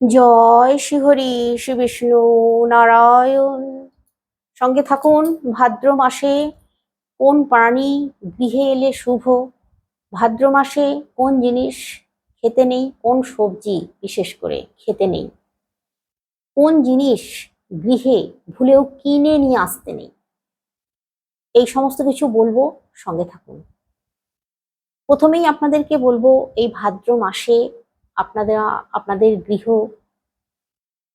জয় শ্রীহরি শ্রী বিষ্ণু নারায়ণ। সঙ্গে থাকুন ভাদ্র মাসে কোন প্রাণী গৃহে এলে শুভ? ভাদ্র মাসে কোন জিনিস খেতে নেই, কোন সবজি বিশেষ করে খেতে নেই? কোন জিনিস গৃহে ভুলেও কিনে নিয়ে আসতে নেই? এই সমস্ত কিছু বলব, সঙ্গে থাকুন। প্রথমেই আপনাদেরকে বলব, এই ভাদ্র মাসে আপনাদের আপনাদের গৃহ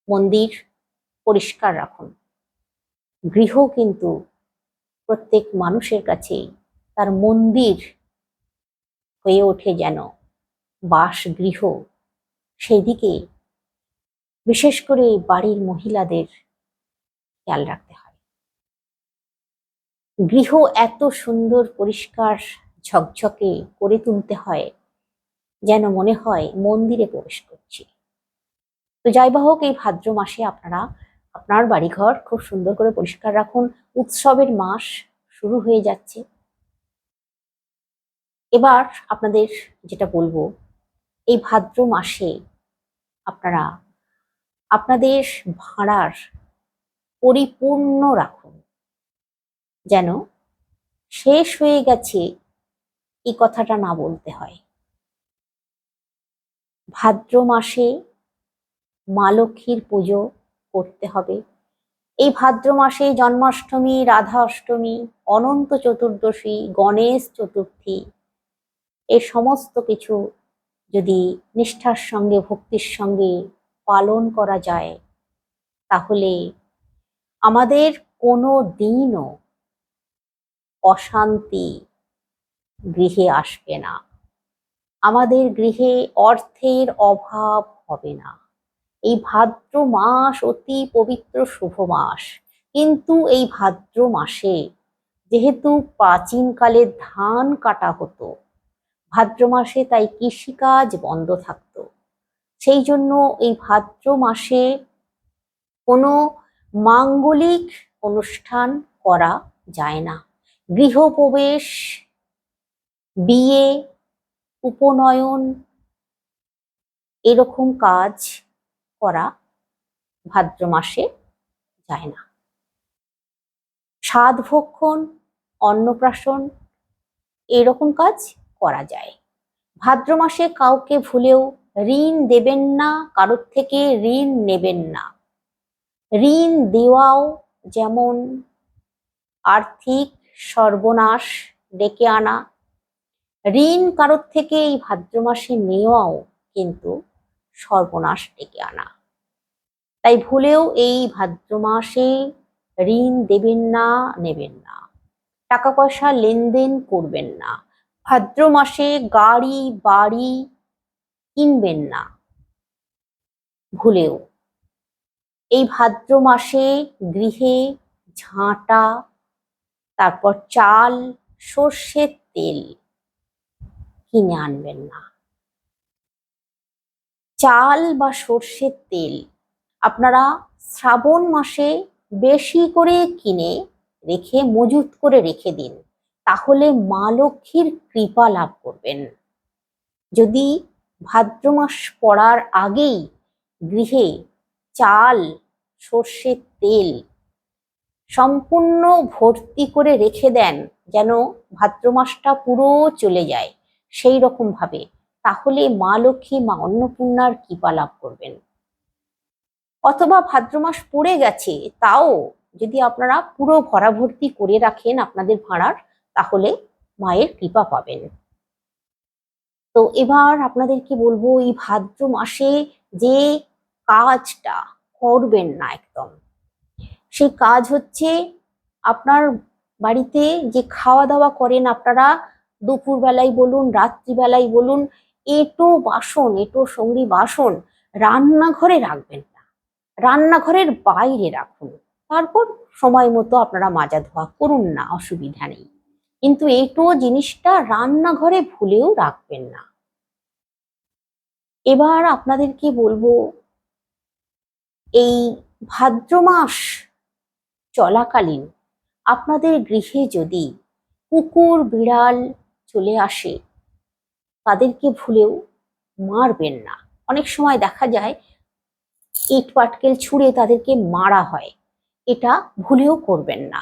মন্দির পরিষ্কার রাখুন। গৃহ কিন্তু প্রত্যেক মানুষের কাছে তার মন্দির হয়ে ওঠে যেন বাসগৃহ। সেই দিকে বিশেষ করে বাড়ির মহিলাদের খেয়াল রাখতে হয়। গৃহ এত সুন্দর, পরিষ্কার, ঝকঝকে করে তুলতে হয়। যেন মনে হয় মন্দিরে প্রবেশ করছি। তো যাই হোক, এই ভাদ্র মাসে আপনারা, আপনার বাড়িঘর খুব সুন্দর করে পরিষ্কার রাখুন। উৎসবের মাস শুরু হয়ে যাচ্ছে। এবার আপনাদের যেটা বলব, এই ভাদ্র মাসে আপনারা, আপনাদের ভাড়ার পরিপূর্ণ রাখুন। যেন শেষ হয়ে গেছে, এই কথাটা না বলতে হয়। ভাদ্র মাসে মা লক্ষ্মীর পুজো করতে হবে। এই ভাদ্র মাসে জন্মাষ্টমী রাধা অষ্টমী অনন্ত চতুর্দশী, গণেশ চতুর্থী এই সমস্ত কিছু যদি নিষ্ঠার সঙ্গে, ভক্তির সঙ্গে পালন করা যায়, তাহলে আমাদের কোনো দিনও অশান্তি গৃহে আসবে না। আমাদের গৃহে অর্থের অভাব হবে না। এই ভাদ্র মাস অতি পবিত্র শুভ মাস। কিন্তু এই ভাদ্র মাসে যেহেতু প্রাচীনকালে ধান কাটা হতো, ভাদ্র মাসে তাই কৃষিকাজ বন্ধ থাকতো। সেই জন্য এই ভাদ্র মাসে কোনো মাঙ্গলিক অনুষ্ঠান করা যায় না। গৃহপ্রবেশ, বিয়ে উপনয়ন, এরকম কাজ করা ভাদ্র মাসে যায় না। স্বাদ ভক্ষণ, অন্নপ্রাশন, এরকম কাজ করা যায়। ভাদ্র মাসে কাউকে ভুলেও ঋণ দেবেন না, কারোর থেকে ঋণ নেবেন না। ঋণ দেওয়াও যেমন আর্থিক সর্বনাশ ডেকে আনা ঋণ কারোর থেকে এই ভাদ্র মাসে নেওয়াও কিন্তু সর্বনাশ ডেকে আনা। তাই ভুলেও এই ভাদ্র মাসে ঋণ দেবেন না, নেবেন না। টাকা পয়সা লেনদেন করবেন না। ভাদ্র মাসে গাড়ি, বাড়ি কিনবেন না। ভুলেও। এই ভাদ্র মাসে গৃহে ঝাঁটা, তারপর চাল, সর্ষের তেল কিনে আনবেন না। চাল বা সর্ষের তেল আপনারা শ্রাবণ মাসে বেশি করে কিনে রেখে, মজুত করে রেখে দিন, তাহলে মা লক্ষ্মীর কৃপা লাভ করবেন। যদি ভাদ্র মাস পড়ার আগেই গৃহে চাল, সর্ষের তেল সম্পূর্ণ ভর্তি করে রেখে দেন, যেন ভাদ্র মাসটা পুরো চলে যায়। সেই রকম ভাবে, তাহলে মা লক্ষ্মী, মা অন্নপূর্ণার কৃপা লাভ করবেন? অথবা ভাদ্র মাস পড়ে গেছে, তাও যদি আপনারা পুরো ভরাভর্তি করে রাখেন আপনাদের ভাড়ার, তাহলে মায়ের কৃপা পাবেন। তো এবার আপনাদেরকে বলব, এই ভাদ্র মাসে যে কাজটা করবেন না একদম, সেই কাজ হচ্ছে আপনার বাড়িতে যে খাওয়া দাওয়া করেন আপনারা দুপুর বেলায় বলুন রাত্রিবেলায় বলুন, এটো বাসন, এটো সঙ্গী বাসন রান্নাঘরে রাখবেন না। রান্নাঘরের বাইরে রাখুন। তারপর সময় মতো আপনারা মাজা ধোয়া করুন না, অসুবিধা নেই। কিন্তু এটো জিনিসটা রান্নাঘরে ভুলেও রাখবেন না। এবার আপনাদেরকে বলব, এই ভাদ্র মাস চলাকালীন আপনাদের গৃহে যদি কুকুর, বিড়াল চলে আসে, তাদেরকে ভুলেও মারবেন না। অনেক সময় দেখা যায়, ইট পাটকেল ছুঁড়ে তাদেরকে মারা হয়। এটা ভুলেও করবেন না।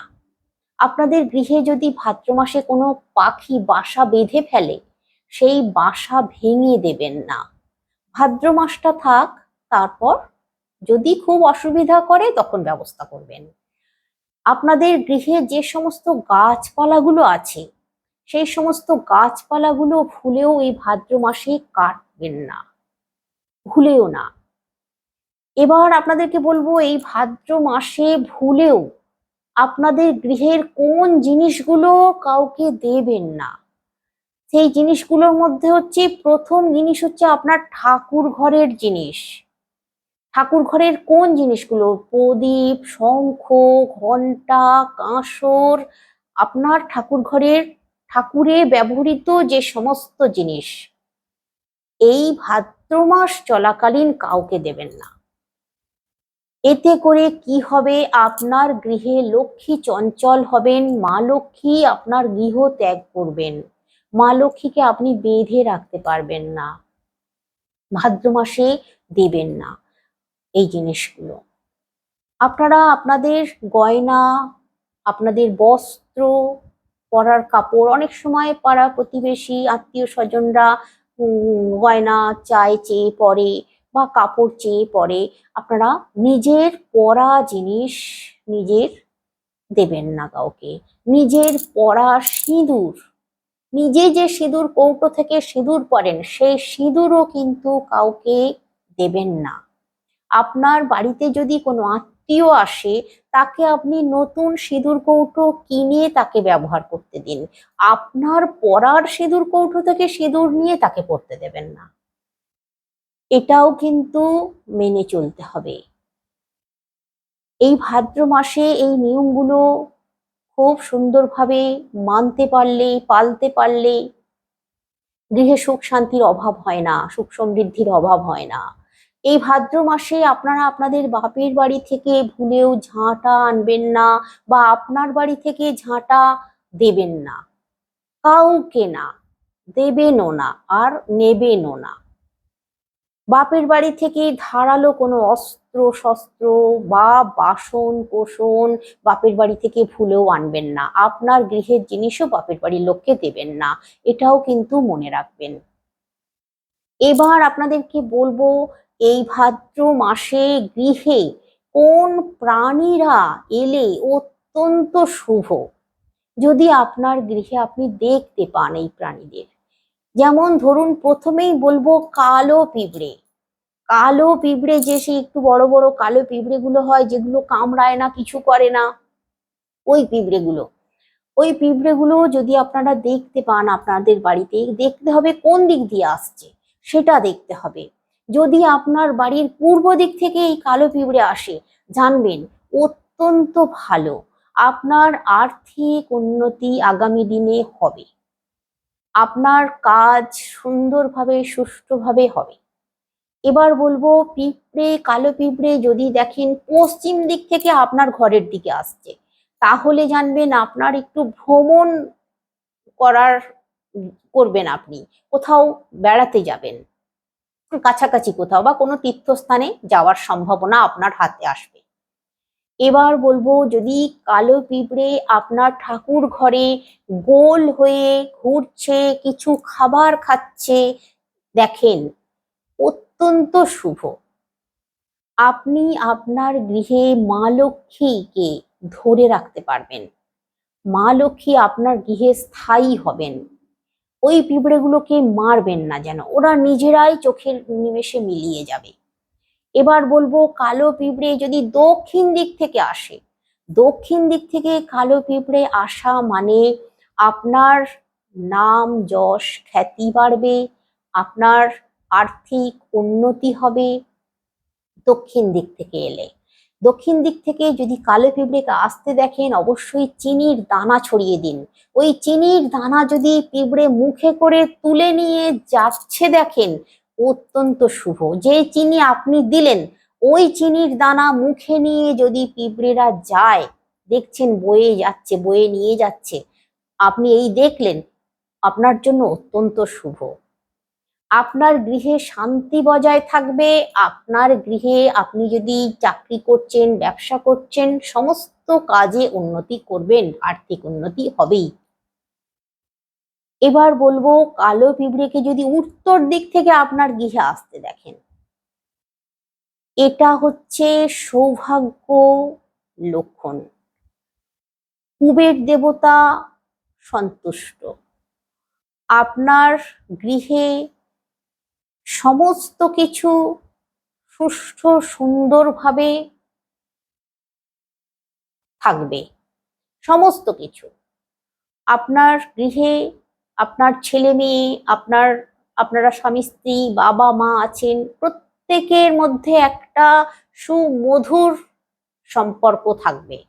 আপনাদের গৃহে যদি ভাদ্র মাসে কোনো পাখি বাসা বেঁধে ফেলে, সেই বাসা ভেঙে দেবেন না। ভাদ্র মাসটা থাক, তারপর যদি খুব অসুবিধা করে, তখন ব্যবস্থা করবেন। আপনাদের গৃহে যে সমস্ত গাছপালাগুলো আছে সেই সমস্ত গাছপালাগুলো ভুলেও এই ভাদ্র মাসে কাটবেন না। ভুলেও না। এবার আপনাদেরকে বলব, এই ভাদ্র মাসে ভুলেও আপনাদের গৃহের কোন জিনিসগুলো কাউকে দেবেন না। সেই জিনিসগুলোর মধ্যে হচ্ছে, প্রথম জিনিস হচ্ছে আপনার ঠাকুর ঘরের জিনিস। ঠাকুর ঘরের কোন জিনিসগুলো? প্রদীপ, শঙ্খ ঘণ্টা কাঁসর, আপনার ঠাকুর ঘরের ঠাকুরে ব্যবহৃত যে সমস্ত জিনিস, এই ভাদ্র মাস চলাকালীন কাউকে দেবেন না। এতে করে কি হবে? আপনার গৃহে লক্ষ্মী চঞ্চল হবেন, মা লক্ষ্মী আপনার গৃহ ত্যাগ করবেন। মা লক্ষ্মীকে আপনি বেঁধে রাখতে পারবেন না। ভাদ্র মাসে দেবেন না এই জিনিসগুলো। আপনারা আপনাদের গয়না, আপনাদের বস্ত্র পরার কাপড়। অনেক সময় পাড়া প্রতিবেশী, আত্মীয় স্বজনরা গয়না চায় চেয়ে পরে বা কাপড় চেয়ে পরে। আপনারা নিজের পরা জিনিস নিজের দেবেন না কাউকে। নিজের পরা সিঁদুর। নিজে যে সিঁদুর কৌটো থেকে সিঁদুর পরেন, সেই সিঁদুরও কিন্তু কাউকে দেবেন না। আপনার বাড়িতে যদি কোনো আত্মীয় আসে, তাকে আপনি নতুন সিঁদুর কৌটো কিনে তাকে ব্যবহার করতে দিন। আপনার পরার সিঁদুর কৌটো থেকে সিঁদুর নিয়ে তাকে পড়তে দেবেন না। এটাও কিন্তু মেনে চলতে হবে। এই ভাদ্র মাসে এই নিয়মগুলো খুব সুন্দরভাবে মানতে পারলে, পালতে পারলে গৃহে সুখ শান্তির অভাব হয় না, সুখ সমৃদ্ধির অভাব হয় না। এই ভাদ্র মাসে আপনারা আপনাদের বাপের বাড়ি থেকে ভুলেও ঝাঁটা আনবেন না বা আপনার বাড়ি থেকে ঝাঁটা দেবেন না। কাউকে না, দেবেনও না আর নেবেনও না। বাপের বাড়ি থেকে ধারালো কোনো অস্ত্র, শস্ত্র বা বাসন কোষণ বাপের বাড়ি থেকে ভুলেও আনবেন না। আপনার গৃহের জিনিসও বাপের বাড়ির লোককে দেবেন না, এটাও কিন্তু মনে রাখবেন। এবার আপনাদেরকে বলব এই ভাদ্র মাসে গৃহে কোন প্রাণীরা এলে অত্যন্ত শুভ? যদি আপনার গৃহে আপনি দেখতে পান এই প্রাণীদের, যেমন ধরুন প্রথমেই বলব কালো পিঁপড়ে। কালো পিঁপড়ে যে সে একটু বড় বড় কালো পিঁপড়েগুলো হয়, যেগুলো কামড়ায় না, কিছু করে না, ওই পিঁপড়েগুলো। ওই পিঁপড়েগুলো যদি আপনারা দেখতে পান আপনাদের বাড়িতে, দেখতে হবে কোন দিক দিয়ে আসছে, সেটা দেখতে হবে। যদি আপনার বাড়ির পূর্ব দিক থেকে এই কালো পিঁপড়ে আসে, জানবেন অত্যন্ত ভালো আপনার আর্থিক উন্নতি আগামী দিনে হবে। আপনার কাজ সুন্দরভাবে, সুষ্ঠুভাবে হবে। এবার বলব, পিঁপড়ে, কালো পিঁপড়ে যদি দেখেন পশ্চিম দিক থেকে আপনার ঘরের দিকে আসছে, তাহলে জানবেন আপনার একটু ভ্রমণ করার করবেন আপনি, কোথাও বেড়াতে যাবেন। কাছাকাছি কোথাও বা কোনো তীর্থস্থানে যাওয়ার সম্ভাবনা আপনার হাতে আসবে। এবার বলব, যদি কালো পিঁপড়ে আপনার ঠাকুর ঘরে গোল হয়ে ঘুরছে, কিছু খাবার খাচ্ছে, দেখেন, অত্যন্ত শুভ। আপনি আপনার গৃহে মা লক্ষ্মীকে ধরে রাখতে পারবেন। মা লক্ষ্মী আপনার গৃহে স্থায়ী হবেন। ওই পিঁপড়েগুলোকে মারবেন না যেন। ওরা নিজেরাই চোখের নিমেষে মিলিয়ে যাবে। এবার বলব, কালো পিঁপড়ে যদি দক্ষিণ দিক থেকে আসে, দক্ষিণ দিক থেকে কালো পিঁপড়ে আসা মানে আপনার নাম, যশ, খ্যাতি বাড়বে, আপনার আর্থিক উন্নতি হবে দক্ষিণ দিক থেকে এলে। দক্ষিণ দিক থেকে যদি কালো পিঁপড়েকে আসতে দেখেন, অবশ্যই চিনির দানা ছড়িয়ে দিন। ওই চিনির দানা যদি পিঁপড়ে মুখে করে তুলে নিয়ে যাচ্ছে দেখেন, অত্যন্ত শুভ। যে চিনি আপনি দিলেন, ওই চিনির দানা মুখে নিয়ে যদি পিঁপড়েরা যায়, দেখছেন বয়ে যাচ্ছে, বয়ে নিয়ে যাচ্ছে, আপনি এই দেখলেন, আপনার জন্য অত্যন্ত শুভ। আপনার গৃহে শান্তি বজায় থাকবে, আপনার গৃহে আপনি যদি চাকরি করছেন, ব্যবসা করছেন, সমস্ত কাজে উন্নতি করবেন, আর্থিক উন্নতি হবেই। এবার বলব, কালো পিঁপড়েকে যদি উত্তর দিক থেকে আপনার গৃহে আসতে দেখেন, এটা হচ্ছে সৌভাগ্য লক্ষণ। কুবের দেবতা সন্তুষ্ট। আপনার গৃহে সমস্ত কিছু সুষ্ঠু, সুন্দরভাবে থাকবে। সমস্ত কিছু। আপনার গৃহে আপনার ছেলে মেয়ে, আপনার, আপনারা স্বামী স্ত্রী, বাবা মা আছেন, প্রত্যেকের মধ্যে একটা সুমধুর সম্পর্ক থাকবে।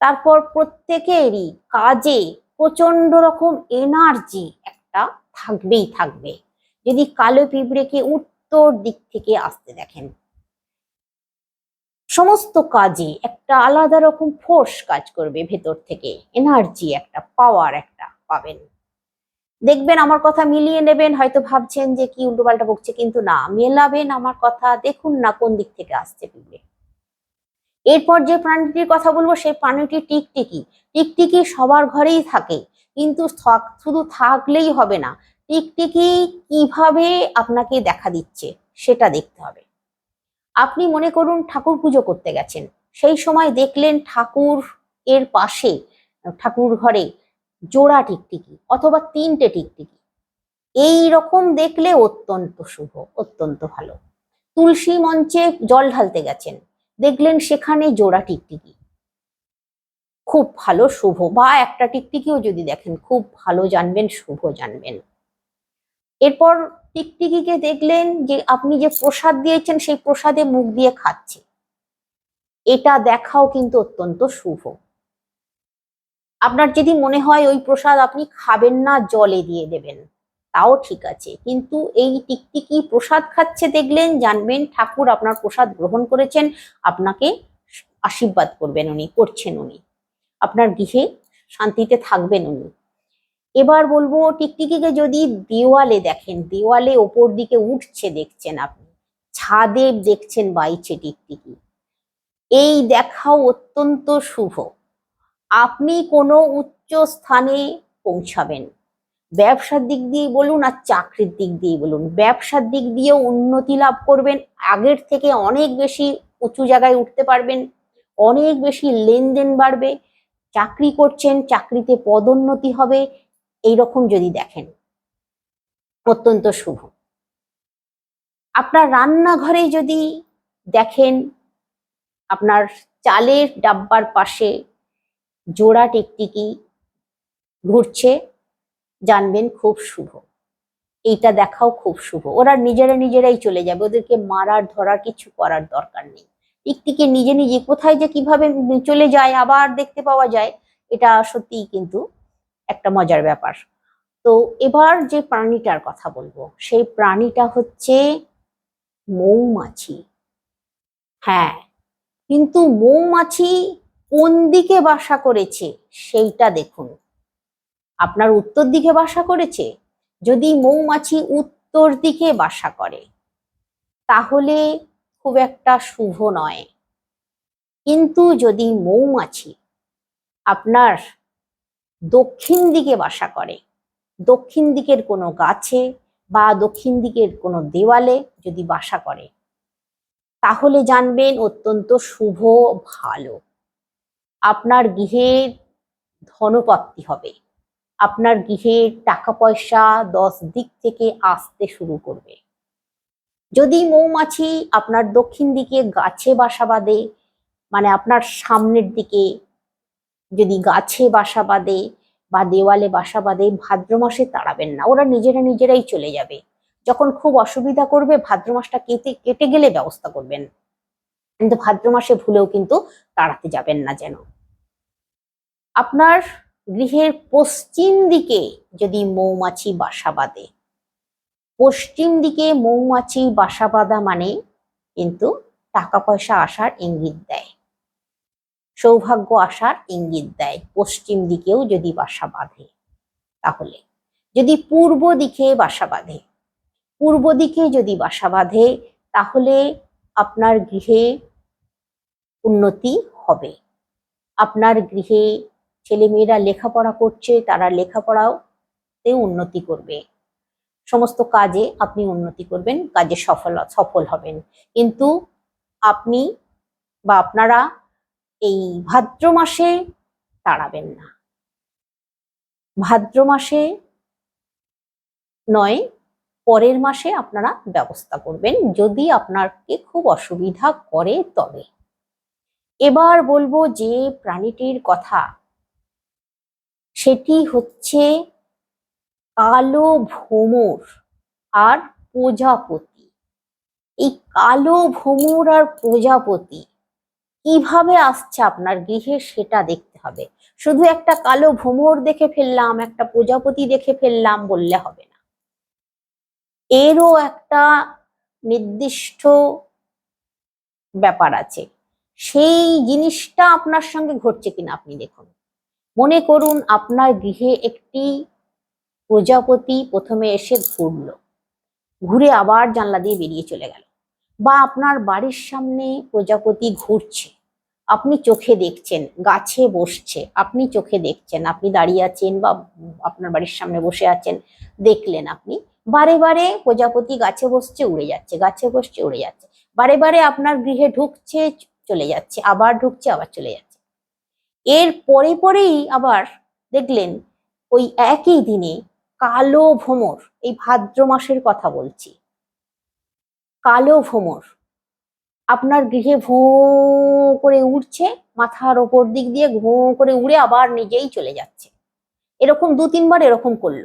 তারপর প্রত্যেকেরই কাজে প্রচণ্ড রকম এনার্জি একটা থাকবেই থাকবে। যদি কালো পিঁপড়েকে উত্তর দিক থেকে আসতে দেখেন। সমস্ত কাজে একটা আলাদা রকম ফোর্স কাজ করবে ভেতর থেকে। এনার্জি একটা পাওয়ার একটা পাবেন। দেখবেন আমার কথা মিলিয়ে নেবেন, হয়তো ভাবছেন যে কি উল্টোপাল্টা বকছে, কিন্তু না, মেলাবেন আমার কথা, দেখুন না কোন দিক থেকে আসছে পিঁপড়ে। এরপর যে প্রাণীটির কথা বলব, সেই প্রাণীটি টিকটিকি। টিকটিকি সবার ঘরেই থাকে, কিন্তু শুধু থাকলেই হবে না টিকটিকি কীভাবে আপনাকে দেখা দিচ্ছে সেটা দেখতে হবে। আপনি মনে করুন ঠাকুর পুজো করতে গেছেন, সেই সময় দেখলেন ঠাকুর এর পাশে, ঠাকুর ঘরে জোড়া টিকটিকি অথবা তিনটে টিকটিকি। এই রকম দেখলে অত্যন্ত শুভ, অত্যন্ত ভালো। তুলসী মঞ্চে জল ঢালতে গেছেন, দেখলেন সেখানে জোড়া টিকটিকি। খুব ভালো, শুভ। বা একটা টিকটিকিও যদি দেখেন, খুব ভালো জানবেন, শুভ জানবেন। এরপর টিকটিকিকে দেখলেন যে আপনি যে প্রসাদ দিয়েছেন, সেই প্রসাদে মুখ দিয়ে খাচ্ছে। এটা দেখাও কিন্তু অত্যন্ত শুভ। আপনার যদি মনে হয় ওই প্রসাদ আপনি খাবেন না, জলে দিয়ে দেবেন। তাও ঠিক আছে। কিন্তু এই টিকটিকি প্রসাদ খাচ্ছে দেখলেন, জানবেন ঠাকুর আপনার প্রসাদ গ্রহণ করেছেন, আপনাকে আশীর্বাদ করবেন উনি, করছেন উনি। আপনার গৃহে শান্তিতে থাকবেন উনি। এবার বলব, টিকটিকিকে যদি দেওয়ালে দেখেন, দেওয়ালে ওপর দিকে উঠছে দেখছেন আপনি, ছাদে দেখছেন বাইছে টিকটিকি। এই দেখাও অত্যন্ত শুভ। আপনি কোনো উচ্চ স্থানে পৌঁছাবেন। ব্যবসার দিক দিয়ে বলুন আর চাকরির দিক দিয়ে বলুন, ব্যবসার দিক দিয়েও উন্নতি লাভ করবেন, আগের থেকে অনেক বেশি উঁচু জায়গায় উঠতে পারবেন, অনেক বেশি লেনদেন বাড়বে, চাকরি করছেন, চাকরিতে পদোন্নতি হবে এই রকম যদি দেখেন, অত্যন্ত শুভ। আপনার রান্নাঘরে যদি দেখেন, আপনার চালের ডাব্বার পাশে জোড়া টিকটিকি ঘুরছে, জানবেন খুব শুভ। এইটা দেখাও খুব শুভ। ওরা নিজেরা নিজেরাই চলে যাবে। ওদেরকে মারার, ধরার কিছু করার দরকার নেই। টিকটিকি নিজে নিজে কোথায় যে কীভাবে চলে যায়, আবার দেখতে পাওয়া যায়, এটা সত্যিই কিন্তু একটা মজার ব্যাপার। তো এবার যে প্রাণীটার কথা বলব, সেই প্রাণীটা হচ্ছে মৌমাছি। হ্যাঁ কিন্তু মৌমাছি কোন দিকে বাসা করেছে সেইটা দেখুন। আপনার উত্তর দিকে বাসা করেছে? যদি মৌমাছি উত্তর দিকে বাসা করে, তাহলে খুব একটা শুভ নয়। কিন্তু যদি মৌমাছি আপনার দক্ষিণ দিকে বাসা করে। দক্ষিণ দিকের কোনো গাছে বা দক্ষিণ দিকের কোনো দেওয়ালে যদি বাসা করে, তাহলে জানবেন অত্যন্ত শুভ, ভালো। আপনার গৃহের ধনপ্রাপ্তি হবে। আপনার গৃহের টাকা পয়সা দশ দিক থেকে আসতে শুরু করবে। যদি মৌমাছি আপনার দক্ষিণ দিকে গাছে বাসা বাঁধে মানে আপনার সামনের দিকে যদি গাছে বাসা বাঁধে বা দেওয়ালে বাসা বাঁধে, ভাদ্র মাসে তাড়াবেন না। ওরা নিজেরা নিজেরাই চলে যাবে। যখন খুব অসুবিধা করবে, ভাদ্র মাসটা কেটে কেটে গেলে ব্যবস্থা করবেন। কিন্তু ভাদ্র মাসে ভুলেও কিন্তু তাড়াতে যাবেন না যেন। আপনার গৃহের পশ্চিম দিকে যদি মৌমাছি বাসা বাঁধে, পশ্চিম দিকে মৌমাছি বাসা বাঁধা মানে কিন্তু টাকা পয়সা আসার ইঙ্গিত দেয়। সৌভাগ্য আসার ইঙ্গিত দেয়। পশ্চিম দিকেও যদি বাসা বাঁধে, তাহলে। যদি পূর্ব দিকে বাসা বাঁধে, পূর্ব দিকে যদি বাসা বাঁধে, তাহলে আপনার গৃহে উন্নতি হবে। আপনার গৃহে ছেলেমেয়েরা লেখাপড়া করছে, তারা লেখাপড়াতে উন্নতি করবে। সমস্ত কাজে আপনি উন্নতি করবেন, কাজে সফল সফল হবেন। কিন্তু আপনি বা আপনারা এই ভাদ্র মাসে তাড়াবেন না। ভাদ্র মাসে নয়, পরের মাসে আপনারা ব্যবস্থা করবেন। যদি আপনাকে খুব অসুবিধা করে, তবে। এবার বলব যে প্রাণীটির কথা, সেটি হচ্ছে কালো ভ্রমর আর প্রজাপতি। এই কালো ভ্রমর আর প্রজাপতি কীভাবে আসছে আপনার গৃহে সেটা দেখতে হবে। শুধু একটা কালো ভ্রমর দেখে ফেললাম, একটা প্রজাপতি দেখে ফেললাম বললে হবে না। এরও একটা নির্দিষ্ট ব্যাপার আছে। সেই জিনিসটা আপনার সঙ্গে ঘটছে কিনা আপনি দেখুন। মনে করুন আপনার গৃহে একটি প্রজাপতি প্রথমে এসে ঘুরলো। ঘুরে আবার জানলা দিয়ে বেরিয়ে চলে গেল। বা আপনার বাড়ির সামনে প্রজাপতি ঘুরছে। আপনি চোখে দেখছেন, গাছে বসছে, আপনি চোখে দেখছেন, আপনি দাঁড়িয়ে আছেন বা আপনার বাড়ির সামনে বসে আছেন, দেখলেন আপনি, বারে বারে প্রজাপতি গাছে বসছে, উড়ে যাচ্ছে, গাছে বসছে, উড়ে যাচ্ছে। বারে বারে আপনার গৃহে ঢুকছে, চলে যাচ্ছে, আবার ঢুকছে, আবার চলে যাচ্ছে। এর পরে পরেই আবার দেখলেন, ওই একই দিনে কালো ভ্রমর, এই ভাদ্র মাসের কথা বলছি কালো ভ্রমর আপনার গৃহে ভো করে উড়ছে, মাথার ওপর দিক দিয়ে ঘো করে উড়ে আবার নিজেই চলে যাচ্ছে। এরকম দু তিনবার এরকম করল।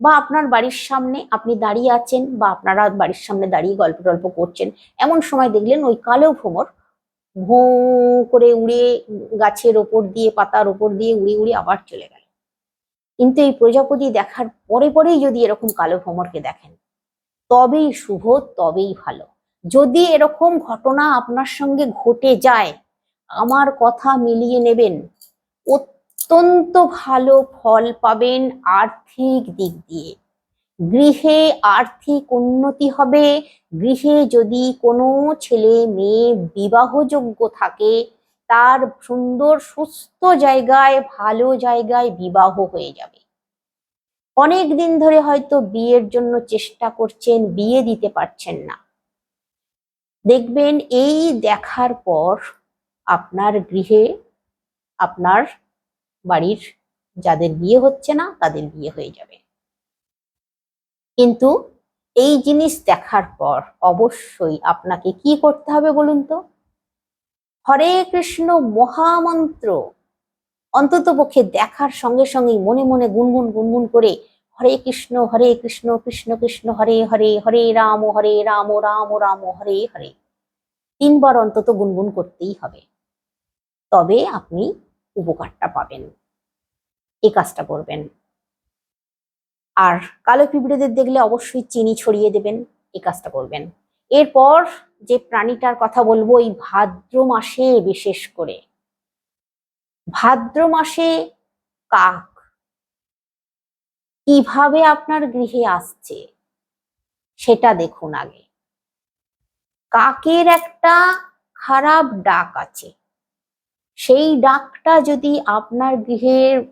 বা আপনার বাড়ির সামনে আপনি দাঁড়িয়ে আছেন বা আপনারা বাড়ির সামনে দাঁড়িয়ে গল্প টল্প করছেন, এমন সময় দেখলেন ওই কালো ভ্রমর ভো করে উড়ে গাছের ওপর দিয়ে, পাতার ওপর দিয়ে উড়ে উড়ে আবার চলে গেল। কিন্তু এই প্রজাপতি দেখার পরে পরেই যদি এরকম কালো ভ্রমরকে দেখেন তবেই শুভ, তবেই ভালো। যদি এরকম ঘটনা আপনার সঙ্গে ঘটে যায়, আমার কথা মিলিয়ে নেবেন। অত্যন্ত ভালো ফল পাবেন আর্থিক দিক দিয়ে। গৃহে আর্থিক উন্নতি হবে। গৃহে যদি কোনো ছেলে মেয়ে বিবাহযোগ্য থাকে, তার সুন্দর, সুস্থ জায়গায়, ভালো জায়গায় বিবাহ হয়ে যাবে। অনেক দিন ধরে হয়তো বিয়ের জন্য চেষ্টা করছেন, বিয়ে দিতে পারছেন না। দেখবেন এই দেখার পর আপনার গৃহে আপনার বাড়ির যাদের বিয়ে হচ্ছে না, তাদের বিয়ে হয়ে যাবে। কিন্তু এই জিনিস দেখার পর অবশ্যই আপনাকে কি করতে হবে বলুন তো? হরে কৃষ্ণ মহামন্ত্র। অন্তত পক্ষে দেখার সঙ্গে সঙ্গেই মনে মনে গুনগুন গুনগুন করে হরে কৃষ্ণ হরে কৃষ্ণ কৃষ্ণ কৃষ্ণ, হরে হরে হরে রাম হরে রাম রাম রাম, হরে হরে। তিনবার অন্তত গুনগুন করতেই হবে। তবে আপনি উপকারটা পাবেন। এই কাজটা করবেন। আর কালো পিঁপড়েদের দেখলে অবশ্যই চিনি ছড়িয়ে দেবেন। এই কাজটা করবেন। এরপর যে প্রাণীটার কথা বলব, এই ভাদ্র মাসে বিশেষ করে। ভাদ্র মাসে কাক কীভাবে আপনার গৃহে আসছে সেটা দেখুন আগে। কাকের একটা খারাপ ডাক আছে। সেই ডাকটা যদি আপনার গৃহের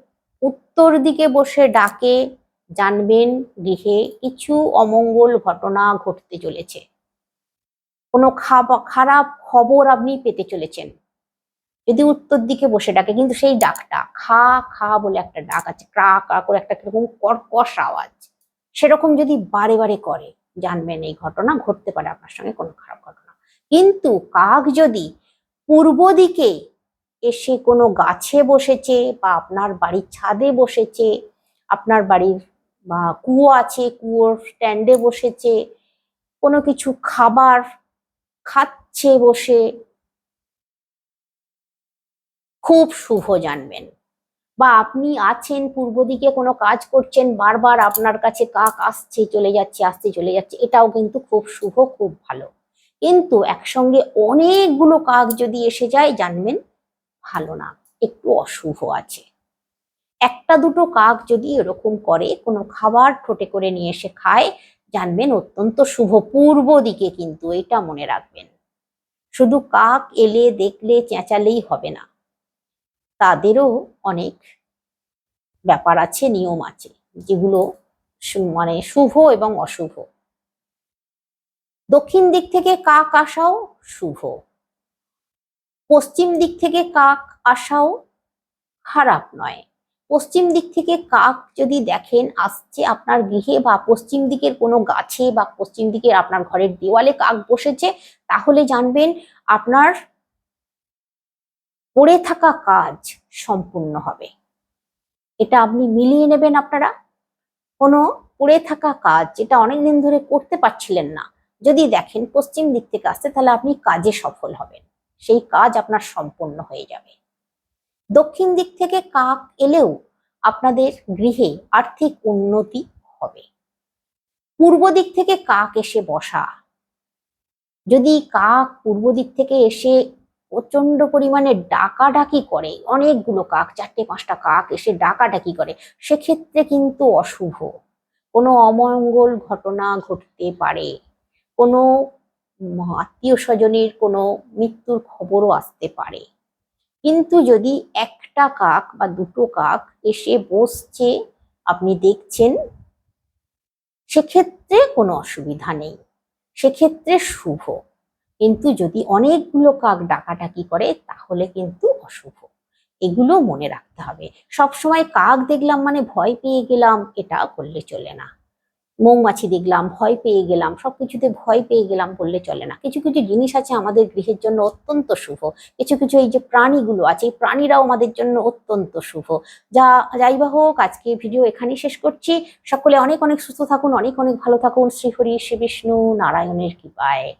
উত্তর দিকে বসে ডাকে, জানবেন গৃহে কিছু অমঙ্গল ঘটনা ঘটতে চলেছে। কোনো খারাপ খবর আপনি পেতে চলেছেন। যদি উত্তর দিকে বসে ডাকে, কিন্তু সেই ডাকটা খা খা বলে একটা ডাক আছে, ক্রা ক্রা করে একটা কীরকম কর্কশ আওয়াজ। সেরকম যদি বারে বারে করে, জানবেন এই ঘটনা, ঘটতে পারে আপনার সঙ্গে কোনো খারাপ ঘটনা। কিন্তু কাক যদি পূর্ব দিকে এসে কোনো গাছে বসেছে বা আপনার বাড়ির ছাদে বসেছে, আপনার বাড়ির বা কুয়ো আছে কুয়োর স্ট্যান্ডে বসেছে, কোনো কিছু খাবার খাচ্ছে বসে খুব শুভ জানবেন। বা আপনি আছেন, পূর্ব দিকে কোনো কাজ করছেন, বারবার আপনার কাছে কাক আসছে, চলে যাচ্ছে আসতে চলে যাচ্ছে, এটাও কিন্তু খুব শুভ, খুব ভালো। কিন্তু একসঙ্গে অনেকগুলো কাক যদি এসে যায়, জানবেন ভালো না, একটু অশুভ আছে। একটা দুটো কাক যদি এরকম করে, কোনো খাবার ঠোঁটে করে নিয়ে এসে খায়, জানবেন অত্যন্ত শুভ, পূর্ব দিকে কিন্তু এটা মনে রাখবেন। শুধু কাক এলে, দেখলে, চেঁচালেই হবে না। তাদেরও অনেক ব্যাপার আছে, নিয়ম আছে, যেগুলো মানে শুভ এবং অশুভ। দক্ষিণ দিক থেকে কাক আসাও শুভ। পশ্চিম দিক থেকে কাক আসাও খারাপ নয়। পশ্চিম দিক থেকে কাক যদি দেখেন আসছে আপনার গৃহে বা পশ্চিম দিকের কোনো গাছে বা পশ্চিম দিকের আপনার ঘরের দেওয়ালে কাক বসেছে, তাহলে জানবেন আপনার পড়ে থাকা কাজ সম্পূর্ণ হবে। এটা আপনি মিলিয়ে নেবেন আপনারা। কোনো পড়ে থাকা কাজ যেটা অনেকদিন ধরে করতে পারছিলেন না, যদি দেখেন পশ্চিম দিক থেকে আসছে, তাহলে আপনি কাজে সফল হবেন। সেই কাজ আপনার সম্পূর্ণ হয়ে যাবে। দক্ষিণ দিক থেকে কাক এলেও আপনাদের গৃহে আর্থিক উন্নতি হবে। পূর্ব দিক থেকে কাক এসে বসা। যদি কাক পূর্ব দিক থেকে এসে প্রচণ্ড পরিমাণে ডাকাডাকি করে। অনেকগুলো কাক, চারটে, পাঁচটা কাক এসে ডাকাডাকি করে। সেক্ষেত্রে কিন্তু অশুভ। কোনো অমঙ্গল ঘটনা ঘটতে পারে। কোনো আত্মীয় স্বজনের কোনো মৃত্যুর খবরও আসতে পারে। কিন্তু যদি একটা কাক বা দুটো কাক এসে বসছে, আপনি দেখছেন, সেক্ষেত্রে কোনো অসুবিধা নেই। সেক্ষেত্রে শুভ। কিন্তু যদি অনেকগুলো কাক ডাকাডাকি করে, তাহলে কিন্তু অশুভ। এগুলো মনে রাখতে হবে। সবসময় কাক দেখলাম মানে ভয় পেয়ে গেলাম, এটা করলে চলে না। মৌমাছি দেখলাম, ভয় পেয়ে গেলাম, সবকিছুতে ভয় পেয়ে গেলাম, বললে চলে না। কিছু কিছু জিনিস আছে আমাদের গৃহের জন্য অত্যন্ত শুভ। কিছু কিছু এই যে প্রাণীগুলো আছে, এই প্রাণীরাও আমাদের জন্য অত্যন্ত শুভ। যা, যাই বা হোক আজকে ভিডিও এখানেই শেষ করছি। সকলে অনেক অনেক সুস্থ থাকুন, অনেক অনেক ভালো থাকুন। শ্রীহরি, শ্রী বিষ্ণু, নারায়ণের কৃপায়।